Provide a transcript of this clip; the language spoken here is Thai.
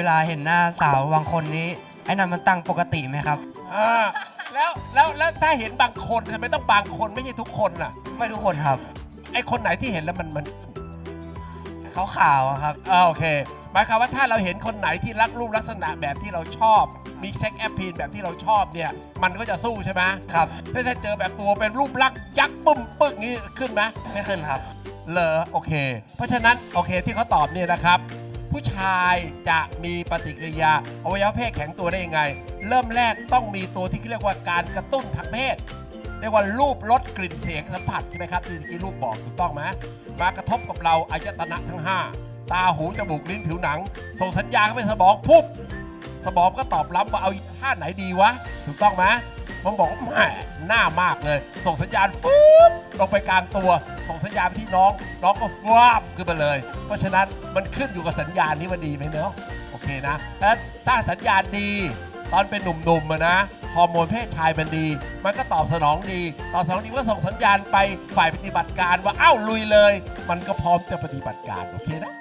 เวลาเห็นหน้าสาวบางคนนี้ไอ้นั่นมันตั้งปกติไหมครับ อ่าแล้วแล้วแล้วถ้าเห็นบางคนทำไมต้องบางคนไม่ใช่ทุกคนล่ะ ไม่ทุกคนครับไอคนไหนที่เห็นแล้วมันมันเขาขาวๆอะครับ อ่าโอเคหมายความว่าถ้าเราเห็นคนไหนที่รักรูปลักษณะแบบที่เราชอบ มีเซ็กแอปพีนแบบที่เราชอบเนี่ย มันก็จะสู้ใช่ไหมครับถ้าถ้าเจอแบบตัวเป็นรูปลักษณ์ยักษ์ปึ้มปึ้งนี้ขึ้นไหม ไม่ขึ้นครับเหรอโอเค เพราะฉะนั้น โอเคที่เขาตอบเนี่ยนะครับ ผู้ชายจะมีปฏิกิริยาอวัยวะเพศแข็งตัวได้ยังไง เริ่มแรกต้องมีตัวที่เรียกว่าการกระตุ้นทางเพศเรียกว่ารูปรสกลิ่นเสียงสัมผัสใช่ไหมครับที่กี้รูปบอกถูกต้องไหมมากระทบกับเราอายตนะทั้ง 5 ตาหูจมูกลิ้นผิวหนัง ส่งสัญญาณเข้าไปสมองปุ๊บสมองก็ตอบรับว่าเอาท่าไหนดีวะถูกต้องไหม มันบอกว่าแหม่หน้ามากเลย ส่งสัญญาณฟุ๊บลงไปกลางตัว ส่งสัญญาณไปที่น้อง น้องก็ฟาบขึ้นมาเลย เพราะฉะนั้นมันขึ้นอยู่กับสัญญาณนี้มันดีไหมเนาะโอเคนะเพราะฉะนั้นสร้างสัญญาณดี ตอนเป็นหนุ่มๆนะฮอร์โมนเพศชายมันดี มันก็ตอบสนองดี ตอบสนองดีก็ส่งสัญญาณไปฝ่ายปฏิบัติการว่าเอ้าลุยเลย มันก็พร้อมจะปฏิบัติการโอเคนะ